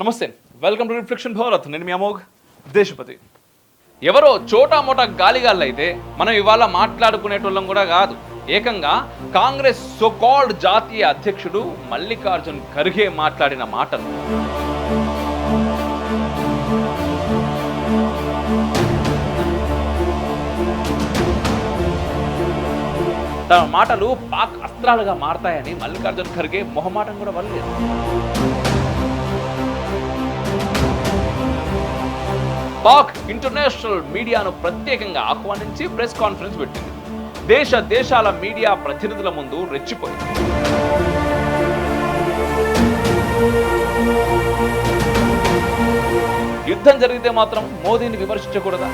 నమస్తే welcome to reflection Bharat నేను మీ అమోఘ్ దేశపతి. ఎవరో చోటా మోటా గాలిగాళ్ళు అయితే మనం ఇవాళ మాట్లాడుకునేటోళ్ళం కూడా కాదు. ఏకంగా కాంగ్రెస్ సోకాల్డ్ జాతీయ అధ్యక్షుడు మల్లికార్జున్ ఖర్గే మాట్లాడిన మాటలు. తన మాటలు పాక్ అస్త్రాలుగా మారతాయని మల్లికార్జున్ ఖర్గే మొహమాటం కూడా వల్లలేదు పాక్ ఇంటర్నేషనల్ మీడియాను ప్రత్యేకంగా ఆహ్వానించి ప్రెస్ కాన్ఫరెన్స్ పెట్టింది. దేశ దేశాల మీడియా ప్రతినిధుల ముందు రెచ్చిపోయింది. యుద్ధం జరిగితే మాత్రం మోదీని విమర్శించకూడదా?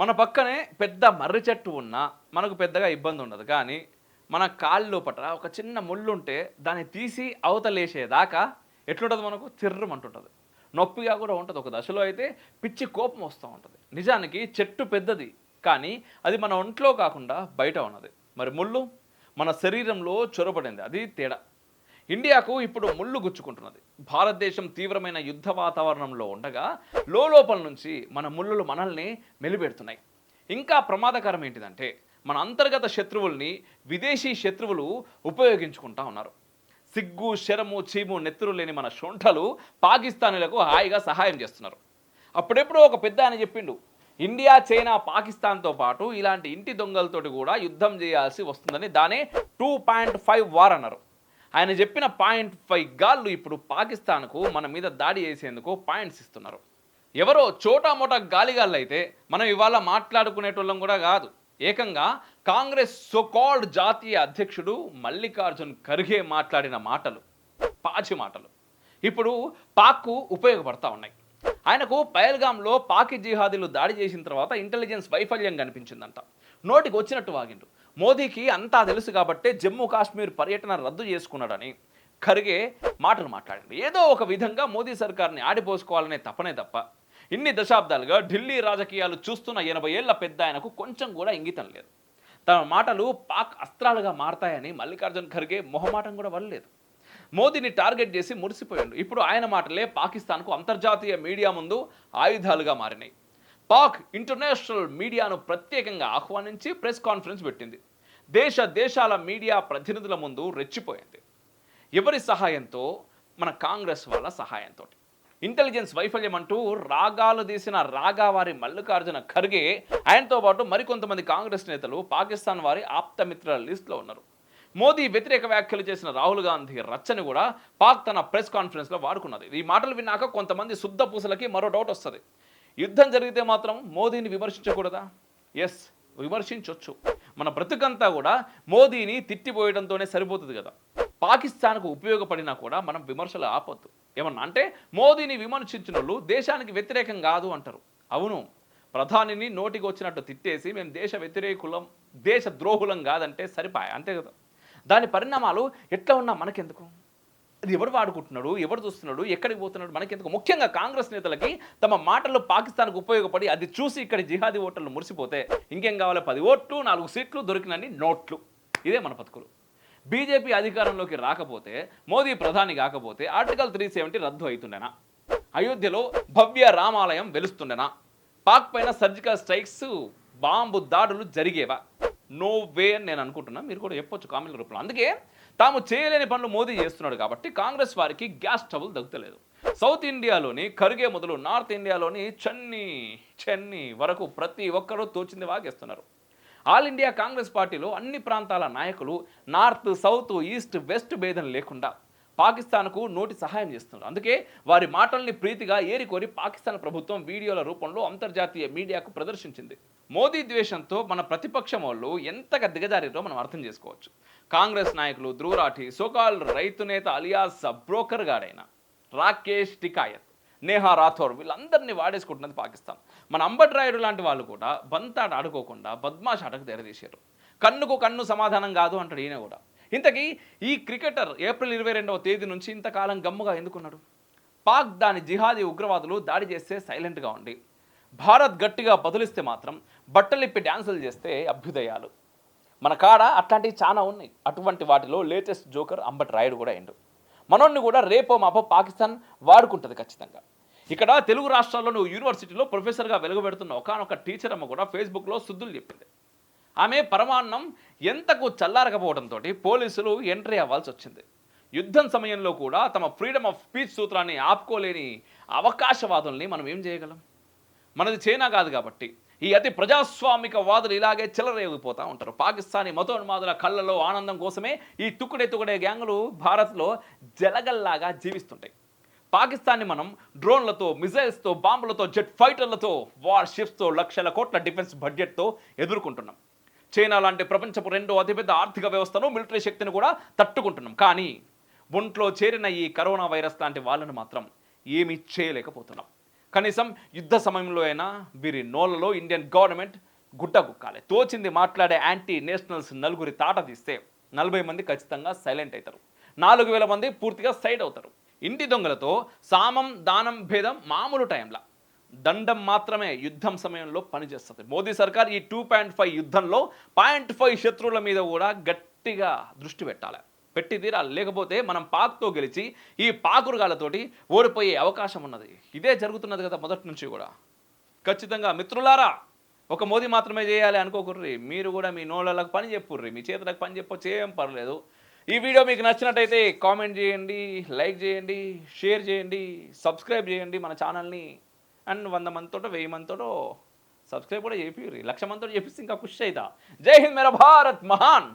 మన పక్కనే పెద్ద మర్రి చెట్టు ఉన్నా మనకు పెద్దగా ఇబ్బంది ఉండదు. కానీ మన కాళ్ళు లోపట ఒక చిన్న ముళ్ళు ఉంటే దాన్ని తీసి అవతలేసేదాకా ఎట్లుంటుంది మనకు? చిర్రమంటుంటుంది నొప్పిగా కూడా ఉంటుంది ఒక దశలో అయితే పిచ్చి కోపం వస్తూ ఉంటుంది. నిజానికి చెట్టు పెద్దది కానీ అది మన ఒంట్లో కాకుండా బయట ఉన్నది. మరి ముళ్ళు? మన శరీరంలో చొరబడింది. అది తేడా. ఇండియాకు ఇప్పుడు ముళ్ళు గుచ్చుకుంటున్నది. భారతదేశం తీవ్రమైన యుద్ధ వాతావరణంలో ఉండగా లోపల నుంచి మన ముళ్ళులు మనల్ని మెలిపెడుతున్నాయి. ఇంకా ప్రమాదకరం ఏంటిదంటే మన అంతర్గత శత్రువుల్ని విదేశీ శత్రువులు ఉపయోగించుకుంటా ఉన్నారు. సిగ్గు శరము చీము నెత్తురు లేని మన శొంఠలు పాకిస్తానీలకు హాయిగా సహాయం చేస్తున్నారు. అప్పుడెప్పుడో ఒక పెద్ద ఆయన చెప్పిండు ఇండియా చైనా పాకిస్తాన్తో పాటు ఇలాంటి ఇంటి దొంగలతోటి కూడా యుద్ధం చేయాల్సి వస్తుందని దానే టూ పాయింట్ ఫైవ్ వార్ అన్నారు. ఆయన చెప్పిన పాయింట్ ఫైవ్ గాళ్ళు ఇప్పుడు పాకిస్తాన్కు మన మీద దాడి చేసేందుకు పాయింట్స్ ఇస్తున్నారు. ఎవరో చోటా మోటా గాలిగాళ్ళు అయితే మనం ఇవాళ మాట్లాడుకునేటోళ్ళం కూడా కాదు. ఏకంగా కాంగ్రెస్ సోకాల్డ్ జాతీయ అధ్యక్షుడు మల్లికార్జున్ ఖర్గే మాట్లాడిన మాటలు పాచి మాటలు. ఇప్పుడు పాక్కు ఉపయోగపడతా ఉన్నాయి. ఆయనకు పయల్గాంలో పాకి జిహాదీలు దాడి చేసిన తర్వాత ఇంటెలిజెన్స్ వైఫల్యం కనిపించిందంట. నోటికి వచ్చినట్టు వాగిండు. మోదీకి అంతా తెలుసు కాబట్టే జమ్మూ కాశ్మీర్ పర్యటన రద్దు చేసుకున్నాడని ఖర్గే మాటలు మాట్లాడాడు. ఏదో ఒక విధంగా మోదీ సర్కార్ని ఆడిపోసుకోవాలనే తప్పనే తప్ప ఇన్ని దశాబ్దాలుగా ఢిల్లీ రాజకీయాలు చూస్తున్న ఎనభై ఏళ్ళ పెద్ద ఆయనకు కొంచెం కూడా ఇంగితం లేదు. తన మాటలు పాక్ అస్త్రాలుగా మారతాయని మల్లికార్జున్ ఖర్గే మొహమాటం కూడా వల్లలేదు. మోదీని టార్గెట్ చేసి మురిసిపోయాడు. ఇప్పుడు ఆయన మాటలే పాకిస్తాన్కు అంతర్జాతీయ మీడియా ముందు ఆయుధాలుగా మారినాయి. పాక్ ఇంటర్నేషనల్ మీడియాను ప్రత్యేకంగా ఆహ్వానించి ప్రెస్ కాన్ఫరెన్స్ పెట్టింది. దేశ దేశాల మీడియా ప్రతినిధుల ముందు రెచ్చిపోయింది. ఎవరి సహాయంతో? మన కాంగ్రెస్ వాళ్ళ సహాయంతో ఇంటెలిజెన్స్ వైఫల్యం అంటూ రాగాలు తీసిన రాగా వారి మల్లికార్జున ఖర్గే ఆయనతో పాటు మరికొంతమంది కాంగ్రెస్ నేతలు పాకిస్తాన్ వారి ఆప్తమిత్రుల లిస్టులో ఉన్నారు. మోదీ వ్యతిరేక వ్యాఖ్యలు చేసిన రాహుల్ గాంధీ రచ్చని కూడా పాక్ తన ప్రెస్ కాన్ఫరెన్స్లో వాడుకున్నది. ఈ మాటలు విన్నాక కొంతమంది శుద్ధ పూసలకి మరో డౌట్ వస్తుంది. యుద్ధం జరిగితే మాత్రం మోదీని విమర్శించకూడదా? ఎస్ విమర్శించవచ్చు మన బ్రతుకంతా కూడా మోదీని తిట్టిపోయడంతోనే సరిపోతుంది కదా. పాకిస్తాన్కు ఉపయోగపడినా కూడా మనం విమర్శలు ఆపొద్దు. ఏమన్నా? అంటే మోదీని విమర్శించిన వాళ్ళు దేశానికి వ్యతిరేకం కాదు అంటారు. అవును. ప్రధానిని నోటికి వచ్చినట్టు తిట్టేసి మేము దేశ వ్యతిరేకులం దేశ ద్రోహులం కాదంటే సరిపాయ. అంతే కదా. దాని పరిణామాలు ఎట్లా ఉన్నా మనకెందుకు? అది ఎవడు వాడుకుంటున్నాడు? ఎవడు చూస్తున్నాడు? ఎక్కడికి పోతున్నాడు? మనకెందుకు? ముఖ్యంగా కాంగ్రెస్ నేతలకి తమ మాటలు పాకిస్తాన్కు ఉపయోగపడి అది చూసి ఇక్కడ జిహాదీ ఓటర్లు మురిసిపోతే ఇంకేం కావాలి? పది ఓట్లు నాలుగు సీట్లు దొరికినన్ని నోట్లు. ఇదే మన బతుకులు. బీజేపీ అధికారంలోకి రాకపోతే మోదీ ప్రధాని కాకపోతే ఆర్టికల్ త్రీ సెవెంటీ రద్దు అవుతుండేనా? అయోధ్యలో భవ్య రామాలయం వెలుస్తుండేనా? పాక్ పైన సర్జికల్ స్ట్రైక్స్ బాంబు దాడులు జరిగేవా? నో వే అని నేను అనుకుంటున్నా. మీరు కూడా చెప్పొచ్చు కామెంట్ రూపంలో. అందుకే తాము చేయలేని పనులు మోదీ చేస్తున్నాడు కాబట్టి కాంగ్రెస్ వారికి గ్యాస్ ట్రబుల్ దక్కుతలేదు సౌత్ ఇండియాలోని ఖర్గే మొదలు నార్త్ ఇండియాలోని చెన్నీ చెన్నీ వరకు ప్రతి ఒక్కరూ తోచింది వాగేస్తున్నారు. ఆల్ ఇండియా కాంగ్రెస్ పార్టీలో అన్ని ప్రాంతాల నాయకులు నార్త్ సౌత్ ఈస్ట్ వెస్ట్ భేదం లేకుండా పాకిస్తాన్కు నోటి సహాయం చేస్తున్నారు. అందుకే వారి మాటల్ని ప్రీతిగా ఏరికోరి పాకిస్తాన్ ప్రభుత్వం వీడియోల రూపంలో అంతర్జాతీయ మీడియాకు ప్రదర్శించింది. మోదీ ద్వేషంతో మన ప్రతిపక్షం వాళ్ళు ఎంతగా దిగజారిరో మనం అర్థం చేసుకోవచ్చు. కాంగ్రెస్ నాయకులు ధ్రువరాఠి సోకాల్ రైతు నేత అలియాస్ బ్రోకర్ గాడైన రాకేష్ టికాయత్ నేహా రాథోర్ వీళ్ళందరినీ వాడేసుకుంటున్నది పాకిస్తాన్. మన అంబట్ రాయుడు లాంటి వాళ్ళు కూడా బంతాట ఆడుకోకుండా బద్మాష్ ఆటకు తెరదీశారు కన్నుకు కన్ను సమాధానం కాదు అంటాడు ఈయన కూడా. ఇంతకీ ఈ క్రికెటర్ ఏప్రిల్ ఇరవై రెండవ తేదీ నుంచి ఇంతకాలం గమ్ముగా ఎందుకున్నాడు పాక్ దాని జిహాదీ ఉగ్రవాదులు దాడి చేస్తే సైలెంట్గా ఉండి భారత్ గట్టిగా బదులిస్తే మాత్రం బట్టలిప్పి డ్యాన్సులు చేస్తే అభ్యుదయాలు. మన కాడ అట్లాంటివి చాలా ఉన్నాయి. అటువంటి వాటిలో లేటెస్ట్ జోకర్ అంబట్ రాయుడు కూడా అయిండు. మనోడిని కూడా రేపో మాపో పాకిస్తాన్ వాడుకుంటుంది ఖచ్చితంగా. ఇక్కడ తెలుగు రాష్ట్రాల్లో నువ్వు యూనివర్సిటీలో ప్రొఫెసర్గా వెలుగుపెడుతున్న ఒకనొక టీచర్ అమ్మ కూడా ఫేస్బుక్లో శుద్ధులు చెప్పింది. ఆమె పరమాన్నం ఎంతకు చల్లారకపోవడంతో పోలీసులు ఎంట్రీ అవ్వాల్సి వచ్చింది. యుద్ధం సమయంలో కూడా తమ ఫ్రీడమ్ ఆఫ్ స్పీచ్ సూత్రాన్ని ఆపుకోలేని అవకాశవాదుల్ని మనం ఏం చేయగలం? మనది చైనా కాదు కాబట్టి ఈ అతి ప్రజాస్వామిక వాదులు ఇలాగే చిల్లరేగిపోతూ ఉంటారు. పాకిస్తానీ మతోన్మాదుల కళ్ళలో ఆనందం కోసమే ఈ తుక్కుడే తుక్కుడే గ్యాంగులు భారత్లో జలగల్లాగా జీవిస్తుంటాయి. పాకిస్తాన్ని మనం డ్రోన్లతో మిజైల్స్తో బాంబులతో జెట్ ఫైటర్లతో వార్ షిప్స్తో లక్షల కోట్ల డిఫెన్స్ బడ్జెట్తో ఎదుర్కొంటున్నాం. చైనా లాంటి ప్రపంచపు రెండో అతిపెద్ద ఆర్థిక వ్యవస్థను మిలిటరీ శక్తిని కూడా తట్టుకుంటున్నాం. కానీ ఒంట్లో చేరిన ఈ కరోనా వైరస్ లాంటి వాళ్ళని మాత్రం ఏమీ చేయలేకపోతున్నాం. కనీసం యుద్ధ సమయంలో అయినా వీరి నోలలో ఇండియన్ గవర్నమెంట్ గుడ్డ గుక్కాలి తోచింది మాట్లాడే యాంటీ నేషనల్స్ నలుగురి తాట తీస్తే నలభై మంది ఖచ్చితంగా సైలెంట్ అవుతారు. నాలుగు వేల మంది పూర్తిగా సైడ్ అవుతారు. ఇంటి దొంగలతో సామం దానం భేదం మామూలు టైంలో. దండం మాత్రమే యుద్ధం సమయంలో పనిచేస్తుంది. మోదీ సర్కార్ ఈ టూ పాయింట్ ఫైవ్ యుద్ధంలో పాయింట్ ఫైవ్ శత్రువుల మీద కూడా గట్టిగా దృష్టి పెట్టాలి. పెట్టి తీరాలి. లేకపోతే మనం పాక్తో గెలిచి ఈ పాకురుగాలతోటి ఓడిపోయే అవకాశం ఉన్నది. ఇదే జరుగుతున్నది కదా మొదటి నుంచి కూడా. ఖచ్చితంగా మిత్రులారా ఒక మోదీ మాత్రమే చేయాలి అనుకోకుర్రి. మీరు కూడా మీ నోళ్ళకు పని చెప్పుర్రి మీ చేతులకు పని చెప్పొచ్చు ఏం పర్లేదు. ఈ వీడియో మీకు నచ్చినట్టయితే కామెంట్ చేయండి లైక్ చేయండి షేర్ చేయండి సబ్స్క్రైబ్ చేయండి మన ఛానల్ని. అండ్ వంద మందితోటో వెయ్యి మందితోటో సబ్స్క్రైబ్ కూడా చేపిర్రి. లక్ష మందితో చేపిస్తే ఇంకా ఖుషి అవుతా జై హింద్ మేర భారత్ మహాన్!